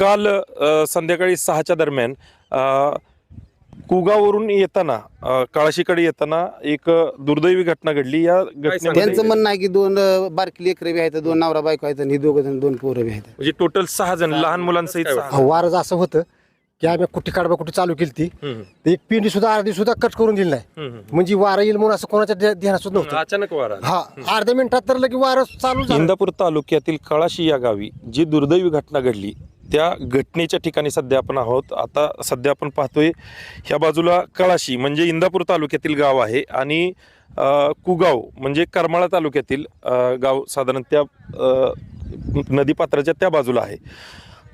काल संध्याकाळी सहाच्या दरम्यान अ, कुगावरून येताना काळाशीकडे येताना एक दुर्दैवी घटना घडली. या घटनेमध्ये त्यांचं म्हणणं आहे की दोन अं, बारकी लेकरं बी आहेत दोन नवरा बायको आहेत आणि ही दोघं जण दोन पोरं बी आहेत. म्हणजे टोटल सहा जण लहान मुलांसहित सहा. वारच असं होतं की आम्ही कुठे काढबा कुठे चालू केली ती. हम्म, एक पिंडी सुद्धा अर्धी सुद्धा कट करून दिली नाही. हम्म, हम्म. म्हणजे वारं येईल म्हणून असं कोणाच्या ध्या- ध्यानात सुद्धा नव्हतं. अचानक वारा आला. हा अर्ध्या मिनिटात तर लगे वारं चालू झालं. इंदापूर तालुक्यातील कळाशी या गावी जी दुर्दैवी घटना घडली त्या घटनेच्या ठिकाणी सध्या आपण आहोत. आता सध्या आपण पाहतोय ह्या बाजूला कळाशी म्हणजे इंदापूर तालुक्यातील गाव आहे आणि कुगाव म्हणजे करमाळा तालुक्यातील गाव साधारण त्या नदीपात्राच्या त्या बाजूला आहे.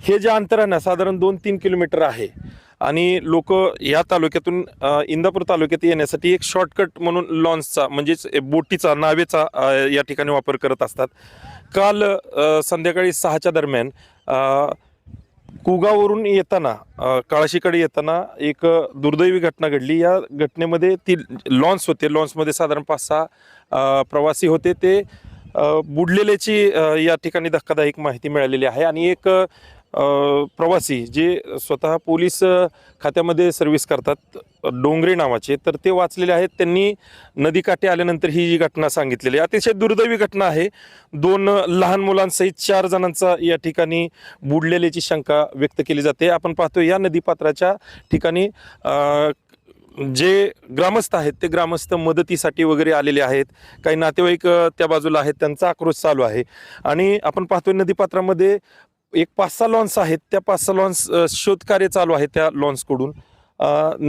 हे जे अंतर आहे ना साधारण दोन तीन किलोमीटर आहे आणि लोक या तालुक्यातून इंदापूर तालुक्यात येण्यासाठी एक शॉर्टकट म्हणून लॉन्चचा म्हणजेच बोटीचा नावेचा या ठिकाणी वापर करत असतात. काल संध्याकाळी सहाच्या दरम्यान कुगावरून येताना काळाशीकडे येताना एक दुर्दैवी घटना घडली. या घटनेमध्ये ती लॉन्स होते. लॉन्समध्ये साधारण पाच सहा प्रवासी होते. ते बुडलेल्याची या ठिकाणी धक्कादायक माहिती मिळालेली आहे. आणि एक प्रवासी जे स्वतः पोलीस खात्यामध्ये सर्व्हिस करतात डोंगरे नावाचे तर ते वाचलेले आहेत. त्यांनी नदीकाठी आल्यानंतर ही जी घटना सांगितलेली आहे अतिशय दुर्दैवी घटना आहे. दोन लहान मुलांसहित चार जणांचा या ठिकाणी बुडलेल्याची शंका व्यक्त केली जाते. आपण पाहतो या नदीपात्राच्या ठिकाणी जे ग्रामस्थ आहेत ते ग्रामस्थ मदतीसाठी वगैरे आलेले आहेत. काही नातेवाईक त्या बाजूला आहेत त्यांचा आक्रोश चालू आहे. आणि आपण पाहतोय नदीपात्रामध्ये एक पाच सहा लॉन्स आहेत. त्या पाच सहा लॉन्स शोधकार्य चालू आहे त्या लॉन्सकडून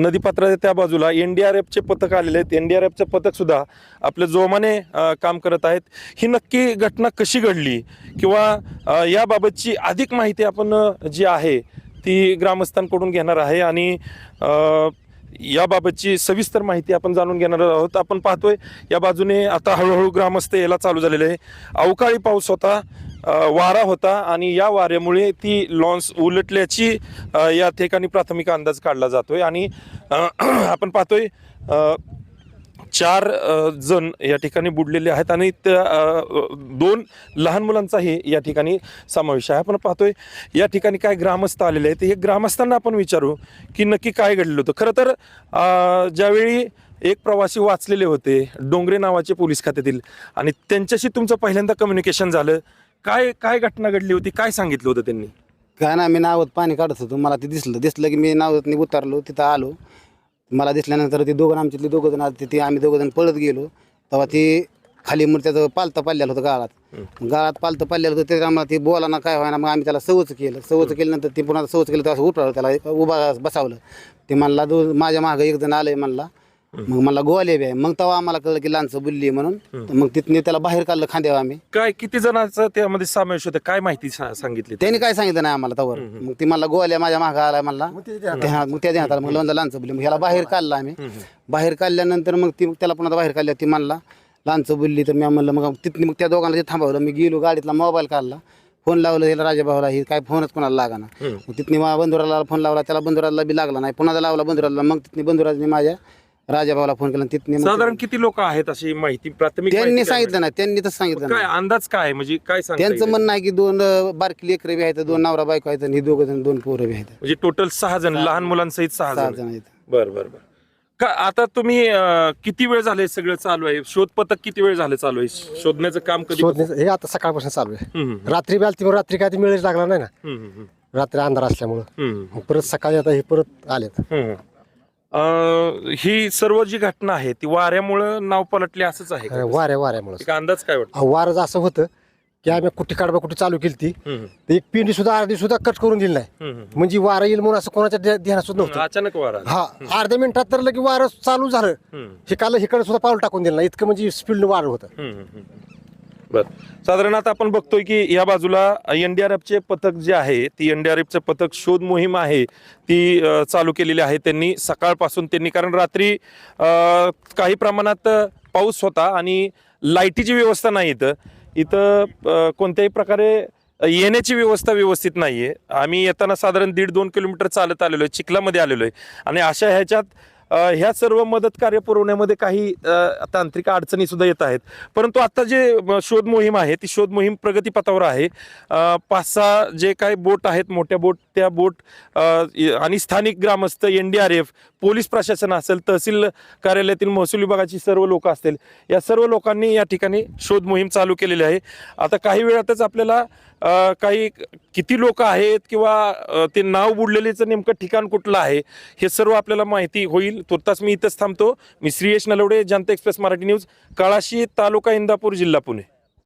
नदीपात्राच्या त्या बाजूला एन डी आर एफचे पथक आलेले आहेत. एन डी आर एफचं पथकसुद्धा आपल्या जोमाने काम करत आहेत. ही नक्की घटना कशी घडली? किंवा याबाबतची अधिक माहिती आपण जी आहे ती ग्रामस्थांकडून घेणार आहे. आणि याबाबतची सविस्तर माहिती आपण जाणून घेणार आहोत. आपण पाहतोय या बाजूने आता हळूहळू ग्रामस्थ याला चालू झालेले आहे. अवकाळी पाऊस होता वारा होता आणि या वाऱ्यामुळे ती लॉन्स उलटल्याची या ठिकाणी प्राथमिक अंदाज काढला जातोय. आणि आपण पाहतोय चार जण या ठिकाणी बुडलेले आहेत आणि त्या दोन लहान मुलांचाही या ठिकाणी समावेश आहे. आपण पाहतोय या ठिकाणी काय ग्रामस्थ आलेले आहेत. हे ग्रामस्थांना आपण विचारू की नक्की काय घडलं होतं. खरं तर ज्यावेळी एक प्रवासी वाचलेले होते डोंगरे नावाचे पोलीस खात्यातील आणि त्यांच्याशी तुमचं पहिल्यांदा कम्युनिकेशन झालं काय काय घटना घडली होती? काय सांगितलं होतं त्यांनी? काय ना मी नावत पाणी काढत होतो. मला ते दिसलं. दिसलं की मी नावत उतरलो तिथं आलो. मला दिसल्यानंतर ते दोघं आमच्यातले दोघं जण आले ते आम्ही दोघं जण पळत गेलो. तेव्हा ते खाली मग त्याचं पालतं पाडलेलं होतं गाळात. गाळात पालतं पाडलेलं होतं ते आम्हाला ते बोला ना काय व्हायना मग आम्ही त्याला सवच केलं. सवच केल्यानंतर ते पुन्हा सवच केलं तर असं उठवलं त्याला उभा बसावलं. ते म्हणला दो माझ्या मागं एक जण आलंय म्हणला मग मला गोवाले बी आहे. मग तेव्हा आम्हाला कळलं की लांचं बुलली म्हणून. तर मग तिथने त्याला बाहेर काढलं खांद्यावर आम्ही. काय किती जणांचं त्यामध्ये समावेश होतं? काय माहिती सा- सांगितली त्यांनी काय सांगितलं नाही आम्हाला तवर. मग ती मला गोवाल्या माझ्या मागं आलाय म्हणला. ते हा, मग त्या देण्यात आला. मग लोणचं लांचं बुलली. मग ह्याला बाहेर काढलं आम्ही. बाहेर काढल्यानंतर मग ती त्याला पुन्हा बाहेर काढल्या ती म्हणला लांचं बुलली. तर मी म्हणलं मग तिथली मग त्या दोघांना ते थांबवलं. मी गेलो गाडीतला मोबाईल काढला. फोन लावलं ह्याला राजाभाऊला हे काय फोनच कोणाला लागाना. मग तिथनी मा बंधुराला फोन लावला. त्याला बंधुराला बी लागला नाही. पुन्हा लावला बंधुराला मग तिथनी बंधुराजने माझ्या राजाभाऊला फोन केला मग साधारण किती लोक आहेत अशी माहिती प्राथमिक त्यांनी माहिती काय सांगितलं नाही त्यांनी तर सांगितलं काय नाही. अंदाज काय म्हणजे काय सांगता त्यांचं येईल? म्हणणं आहे की दोन अं, बारकी लेकरं बी आहेत दोन नवरा बायको आहेत आणि ही दोघं जण दोन पोरं बी आहेत. म्हणजे टोटल सहा जण लहान मुलांसहित सहा सहा जण. जण आहेत. बर बर बर. का आता तुम्ही अं, किती वेळ झाले सगळं चालू आहे? शोध पथक किती वेळ झालं चालू आहे? शोधण्याचं काम कधी शोधण्याचं हे आता सकाळपासून चालू आहे. हम्म, हम्म, रात्री बी आलती मग रात्री काय ते मिळच लागला नाही ना? हम्म, हम्म, रात्री अंधार असल्यामुळं. हम्म, परत सकाळी आता हे परत आलेत. हम्म. अं, ही सर्व जी घटना आहे ती वाऱ्यामुळं नाव पलटले असंच आहे का? वाऱ्या वाऱ्यामुळं. एक अंदाज काय वाटतं? वारच असं होतं की आम्ही कुठे काढबा कुठे चालू केली ती हम्म, एक पिंडी सुद्धा अर्धी सुद्धा कट करून दिली नाही. हम्म, हम्म. म्हणजे वारं येईल म्हणून असं कोणाच्या ध्या- ध्यानात सुद्धा नव्हतं. अचानक वारा आला. हा अर्ध्या मिनिटात तर लगे वारं चालू झालं. हम्म, हिकाला हिकडे सुद्धा पाऊल टाकून दिलं नाही. इतकं म्हणजे स्पीड वारं होतं. हम्म, हम्म, हम्म. बर. साधारण आता आपण बघतोय की या बाजूला एनडीआरएफचे पथक जे आहे ती एनडीआरएफचं पथक शोध मोहीम आहे ती अ, चालू केलेली आहे त्यांनी सकाळपासून त्यांनी. कारण रात्री अ, काही प्रमाणात पाऊस होता आणि लाईटीची व्यवस्था नाही इथं. इथं अ, कोणत्याही प्रकारे येण्याची व्यवस्था व्यवस्थित नाही आहे आम्ही येताना साधारण दीड दोन किलोमीटर चालत आलेलो आहे चिखलामध्ये आलेलो आहे. आणि अशा ह्याच्यात ह्या सर्व मदत कार्य पुरवण्यामध्ये काही तांत्रिक अडचणी सुद्धा येत आहेत. परंतु आता जे शोध मोहीम आहे ती शोध मोहीम प्रगतीपथावर आहे. पाच सहा जे काही बोट आहेत मोठ्या बोट त्या बोट आणि स्थानिक ग्रामस्थ N D R F police प्रशासन असेल तहसील कार्यालयातील महसूल विभागाची सर्व लोक असतील या सर्व लोकांनी या ठिकाणी शोध मोहीम चालू केलेली आहे. आता काही वेळातच आपल्याला काही किती लोक आहेत किंवा ते नाव बुडलेलेचं नेमकं ठिकाण कुठलं आहे हे सर्व आपल्याला माहिती होईल. तुर्तास मी इथंच थांबतो. मी श्रीयश नलवडे जनता एक्सप्रेस मराठी न्यूज काळाशी तालुका इंदापूर जिल्हा पुणे.